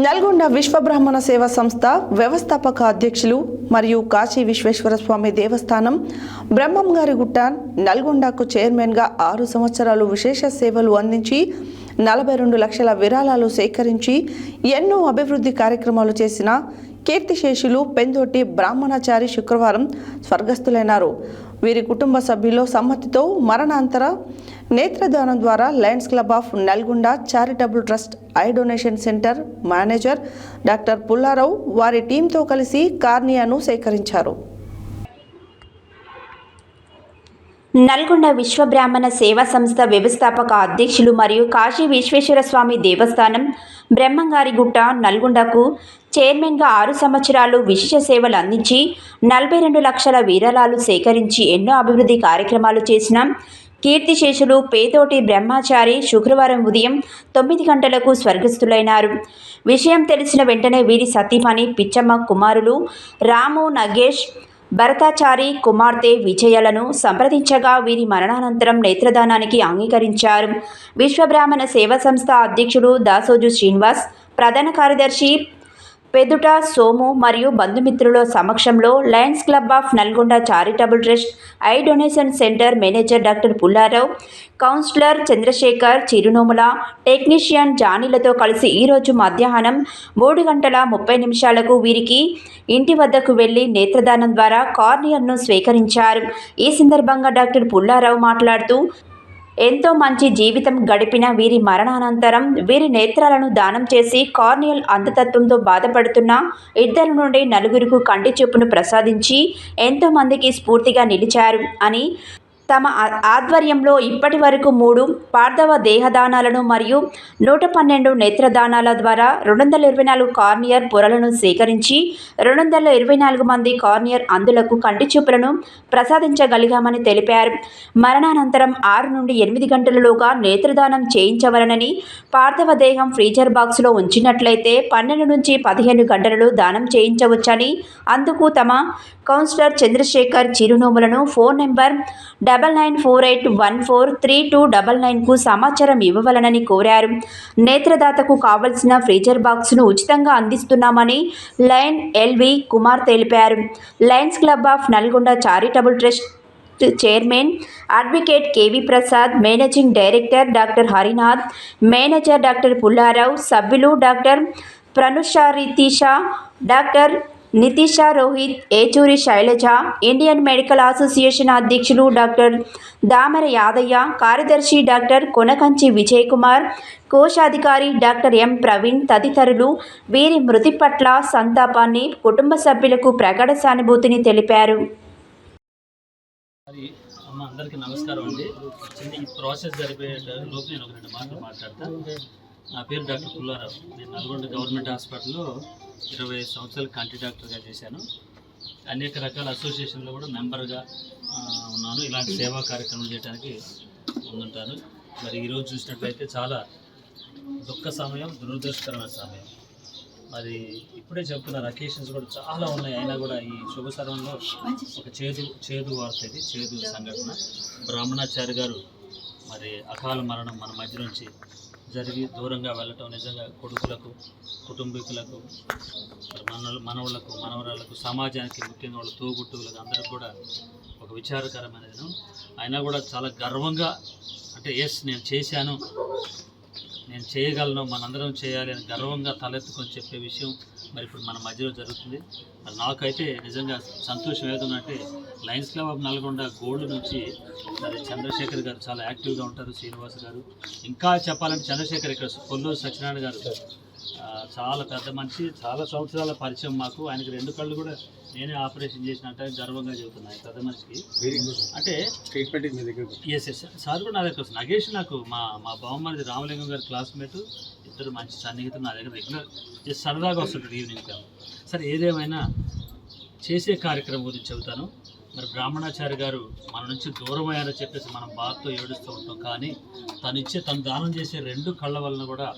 నల్గొండ విశ్వ బ్రాహ్మణ సేవా సంస్థ వ్యవస్థాపక అధ్యక్షులు మరియు కాశీ విశ్వేశ్వర స్వామి దేవస్థానం బ్రహ్మంగారి గుట్ట నల్గొండకు చైర్మన్గా ఆరు సంవత్సరాలు విశేష సేవలు అందించి నలభై రెండు లక్షల విరాళాలు సేకరించి ఎన్నో అభివృద్ధి కార్యక్రమాలు చేసిన కీర్తిశేషులు పెందోటి బ్రాహ్మణాచారి శుక్రవారం స్వర్గస్థులైనారు. వీరి కుటుంబ సభ్యుల సమ్మతితో మరణాంతర నేత్రదానం ద్వారా Lions Club of Nalgonda charitable trust eye donation centre manager doctor Pullarao వారి టీంతో కలిసి కార్నియాను సేకరించారు. నల్గొండ విశ్వబ్రాహ్మణ సేవా సంస్థ వ్యవస్థాపక అధ్యక్షులు మరియు కాశీ విశ్వేశ్వర స్వామి దేవస్థానం బ్రహ్మంగారిగుట్ట నల్గొండకు చైర్మన్గా ఆరు సంవత్సరాలు విశిష్ట సేవలు అందించి నలభై రెండు లక్షల విరాళాలు సేకరించి ఎన్నో అభివృద్ధి కార్యక్రమాలు చేసిన కీర్తిశేషులు పేతోటి బ్రహ్మచారి శుక్రవారం ఉదయం తొమ్మిది గంటలకు స్వర్గస్థులైనారు. విషయం తెలిసిన వెంటనే వీరి సతీమణి పిచ్చమ్మ కుమారులు రాము నగేష్ భరతాచారి కుమార్తె విజయలను సంప్రదించగా వీరి మరణానంతరం నేత్రదానానికి అంగీకరించారు. విశ్వబ్రాహ్మణ సేవా సంస్థ అధ్యక్షుడు దాసోజు శ్రీనివాస్ ప్రధాన కార్యదర్శి పెదుట సోము మరియు బంధుమిత్రుల సమక్షంలో Lions Club of Nalgonda charitable trust eye donation centre manager doctor Pullarao counsellor Chandrashekar Chirunomula technician జానీలతో కలిసి ఈరోజు మధ్యాహ్నం మూడు గంటల ముప్పై నిమిషాలకు వీరికి ఇంటి వద్దకు వెళ్ళి నేత్రదానం ద్వారా కార్నియర్ను స్వీకరించారు. ఈ సందర్భంగా డాక్టర్ పుల్లారావు మాట్లాడుతూ ఎంతో మంచి జీవితం గడిపిన వీరి మరణానంతరం వీరి నేత్రాలను దానం చేసి కార్నియల్ అంధతత్వంతో బాధపడుతున్న ఇద్దరు నుండి నలుగురికి కంటి చూపును ప్రసాదించి ఎంతో మందికి స్ఫూర్తిగా నిలిచారు అని తమ ఆధ్వర్యంలో ఇప్పటి వరకు మూడు పార్థవ దేహదానాలను మరియు నూట పన్నెండు నేత్రదానాల ద్వారా రెండు వందల ఇరవై నాలుగు కార్నియర్ పొరలను సేకరించి రెండు వందల ఇరవై నాలుగు మంది కార్నియర్ అందులకు కంటి చూపులను ప్రసాదించగలిగామని తెలిపారు. మరణానంతరం ఆరు నుండి ఎనిమిది గంటలలోగా నేత్రదానం చేయించవలనని పార్థవ దేహం ఫ్రీజర్ బాక్స్లో ఉంచినట్లయితే పన్నెండు నుంచి పదిహేను గంటలలో దానం చేయించవచ్చని అందుకు తమ councillor Chandrashekar చిరునోములను phone number double nine four eight one four three two double నైన్కు సమాచారం ఇవ్వవలనని కోరారు. నేత్రదాతకు కావలసిన ఫ్రీజర్ బాక్స్ను ఉచితంగా అందిస్తున్నామని లయన్ ఎల్వి కుమార్ తెలిపారు. Lions Club of Nalgonda charitable trust chairman advocate KV Prasad managing director doctor Harinath manager doctor Pullarao సభ్యులు doctor Pranusha Ritisha doctor Nitisha Rohit Yechuri Shailaja Indian Medical Association అధ్యక్షులు doctor Damara Yadaiah కార్యదర్శి doctor Konakanchi Vijay Kumar కోశాధికారి doctor M Praveen తదితరులు వీరి మృతి పట్ల సంతాపాన్ని కుటుంబ సభ్యులకు ప్రగాఢ సానుభూతిని తెలిపారు. అమ్మ అందరికీ నమస్కారం అండి. చిన్న ఈ ప్రాసెస్ జరిపే నేను ఒక రెండు మాటలు మాట్లాడతా. నా పేరు డాక్టర్ పుల్లారావు. నేను నల్గొండ గవర్నమెంట్ హాస్పిటల్లో ఇరవై సంవత్సరాలు కంటి డాక్టర్గా చేశాను. అనేక రకాల అసోసియేషన్లో కూడా మెంబర్గా ఉన్నాను. ఇలాంటి సేవా కార్యక్రమాలు చేయడానికి ముందుంటాను. మరి ఈరోజు చూసినట్లయితే చాలా దుఃఖ సమయం దురదృష్టకరమైన సమయం. మరి ఇప్పుడే చెప్తున్నారు అకేషన్స్ కూడా చాలా ఉన్నాయి. అయినా కూడా ఈ శుభ ఒక చేదు చేదు వార్త ఇది చేదు సంఘటన. బ్రాహ్మణాచారి గారు మరి అకాల మరణం మన మధ్య నుంచి జరిగి దూరంగా వెళ్ళటం నిజంగా కొడుకులకు కుటుంబీకులకు మరి మన మనవులకు మనవరాలకు సమాజానికి ముఖ్యంగా వాళ్ళ తోబుట్టువులకు అందరికి కూడా ఒక విచారకరమైన దినం. అయినా కూడా చాలా గర్వంగా అంటే ఎస్ నేను చేశాను. నేను చేయగలను మనందరం చేయాలి అని గర్వంగా తలెత్తుకొని చెప్పే విషయం మరి ఇప్పుడు మన మధ్యలో జరుగుతుంది. మరి నాకైతే నిజంగా సంతోషం ఏదంటే Lions Club of Nalgonda gold నుంచి మరి చంద్రశేఖర్ గారు చాలా యాక్టివ్గా ఉంటారు శ్రీనివాస్ గారు. ఇంకా చెప్పాలంటే చంద్రశేఖర్ ఇక్కడ కొల్లూరు సత్యనారాయణ గారు. చాలా పెద్ద మనిషి చాలా సంవత్సరాల పరిచయం మాకు. ఆయనకి రెండు కళ్ళు కూడా నేనే ఆపరేషన్ చేసినట్టు గర్వంగా చెబుతున్నాను పెద్ద మనిషికి. అంటే ఎస్ ఎస్ సార్ కూడా నా దగ్గర వస్తుంది నగేష్ నాకు మా మా బావమరిది రామలింగం గారి క్లాస్మేట్ ఇద్దరు మంచి సన్నిహితులు నా దగ్గర రెగ్యులర్ జస్ట్ సరదాగా వస్తుంటారు ఈవినింగ్ టైం సరే ఏదేమైనా చేసే కార్యక్రమం గురించి చెబుతాను. మరి బ్రాహ్మణాచారి గారు మన నుంచి దూరం అయ్యారని చెప్పేసి మనం బాధతో ఏడుస్తూ ఉంటాం. కానీ తను ఇచ్చే తను దానం చేసే రెండు కళ్ళ వలన కూడా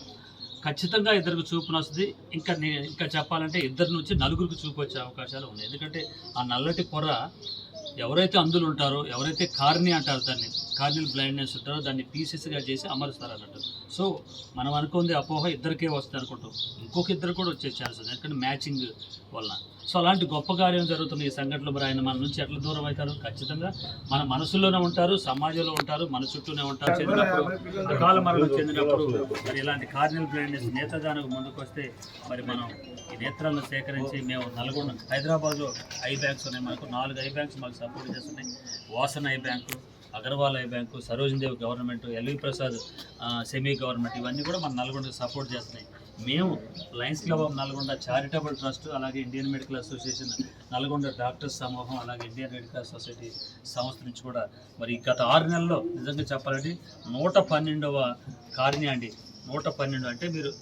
ఖచ్చితంగా ఇద్దరికి చూపును వస్తుంది. ఇంకా నేను ఇంకా చెప్పాలంటే ఇద్దరి నుంచి నలుగురికి చూపు వచ్చే అవకాశాలు ఉన్నాయి. ఎందుకంటే ఆ నల్లటి పొర ఎవరైతే అందులు ఉంటారో ఎవరైతే కారిని అంటారు దాన్ని కార్డిల్ బ్లైండ్నెస్ ఉంటారో దాన్ని పీసెస్గా చేసి అమరుస్తారు అన్నట్టు సో మనం అనుకుంది అపోహ ఇద్దరికే వస్తుంది అనుకుంటాం. ఇంకొక ఇద్దరు కూడా వచ్చే ఛాన్స్ ఉంది ఎందుకంటే మ్యాచింగ్ వల్ల సో అలాంటి గొప్ప కార్యం జరుగుతున్న ఈ సంఘటనలు. మరి ఆయన మన నుంచి ఎట్లా దూరం అవుతారు? ఖచ్చితంగా మన మనసులోనే ఉంటారు సమాజంలో ఉంటారు మన చుట్టూనే ఉంటారు చెందినప్పుడు. అకాల మరణం చెందినప్పుడు మరి ఇలాంటి కార్నియల్ బ్లైండ్నెస్ నేత్రదానికి ముందుకు వస్తే మరి మనం ఈ నేత్రాలను సేకరించి మేము నల్గొండ హైదరాబాద్లో ఐ బ్యాంక్స్ ఉన్నాయి. మనకు నాలుగు ఐ బ్యాంక్స్ మాకు సపోర్ట్ చేస్తున్నాయి. Vasan eye bank Agarwal eye bank Sarojini Devi government LV Prasad semi government ఇవన్నీ కూడా మన నల్గొండకు సపోర్ట్ చేస్తున్నాయి. మేము Lions Club of Nalgonda charitable trust అలాగే Indian Medical Association Nalgonda doctors సమూహం అలాగే ఇండియన్ మెడికల్ సొసైటీ సంస్థ నుంచి కూడా మరి గత ఆరు నెలల్లో నిజంగా చెప్పాలంటే నూట పన్నెండవ కార్ని అండి. నూట పన్నెండు అంటే మీరు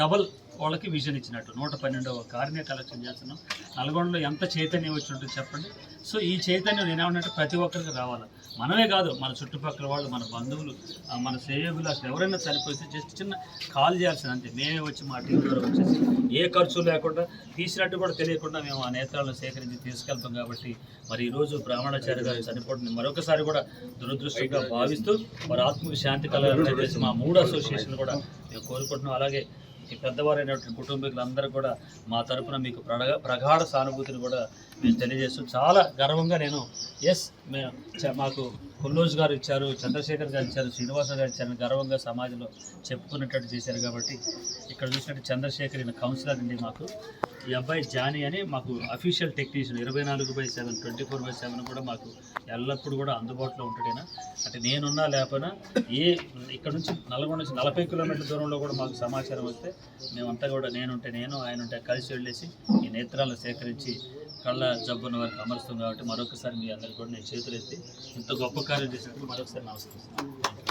డబల్ వాళ్ళకి విజన్ ఇచ్చినట్టు. నూట పన్నెండవ కార్నే కలెక్షన్ చేస్తున్నాం నల్గొండలో ఎంత చైతన్యం వచ్చి ఉంటుంది చెప్పండి. సో ఈ చైతన్యం నేనేమన్నట్టు ప్రతి ఒక్కరికి రావాలి. మనమే కాదు మన చుట్టుపక్కల వాళ్ళు మన బంధువులు ఆ, మన సేవకులు అసలు ఎవరైనా చనిపోతే జస్ట్ చిన్న కాల్ చేయాల్సింది అంతే. మేమే వచ్చి మా టీం ద్వారా వచ్చేసి ఏ ఖర్చు లేకుండా తీసినట్టు కూడా తెలియకుండా మేము ఆ నేత్రాలను సేకరించి తీసుకెళ్తాం కాబట్టి మరి ఈరోజు బ్రాహ్మణాచార్య గారు చనిపోతుంది మరొకసారి కూడా దురదృష్టంగా భావిస్తూ మరి ఆత్మకు శాంతి కలగాలని మా మూడు అసోసియేషన్ కూడా మేము కోరుకుంటున్నాం. అలాగే ప్రతి పెద్దవారైనటువంటి కుటుంబీకులందరూ కూడా మా తరపున మీకు ప్రగ ప్రగాఢ సానుభూతిని కూడా మేము తెలియజేస్తూ చాలా గర్వంగా నేను ఎస్ మాకు కొల్లోజు గారు ఇచ్చారు చంద్రశేఖర్ గారు ఇచ్చారు శ్రీనివాస గారు ఇచ్చారు గర్వంగా సమాజంలో చెప్పుకున్నట్టు చేశారు కాబట్టి ఇక్కడ చూసినట్టు చంద్రశేఖర్ ఈయన కౌన్సిలర్ అండి మాకు. ఈ అబ్బాయి జానీ అని మాకు అఫీషియల్ టెక్నీషియన్ ఇరవై నాలుగు by seven twenty four by seven కూడా మాకు ఎల్లప్పుడు కూడా అందుబాటులో ఉంటాడైనా అంటే నేనున్నా లేకపోయినా ఏ ఇక్కడ నుంచి నల్గొండ నుంచి నలభై కిలోమీటర్ల దూరంలో కూడా మాకు సమాచారం వస్తే మేమంతా కూడా నేనుంటే నేను ఆయన ఉంటే కలిసి వెళ్ళేసి ఈ నేత్రాలను సేకరించి కళ్ళ జబ్బున్న వారికి అమరుస్తాం కాబట్టి మరొకసారి మీ అందరికీ కూడా నేను చేతులెత్తి ఇంత గొప్ప కార్యం చేసినట్టు మరొకసారి నమస్కరిస్తున్నాను.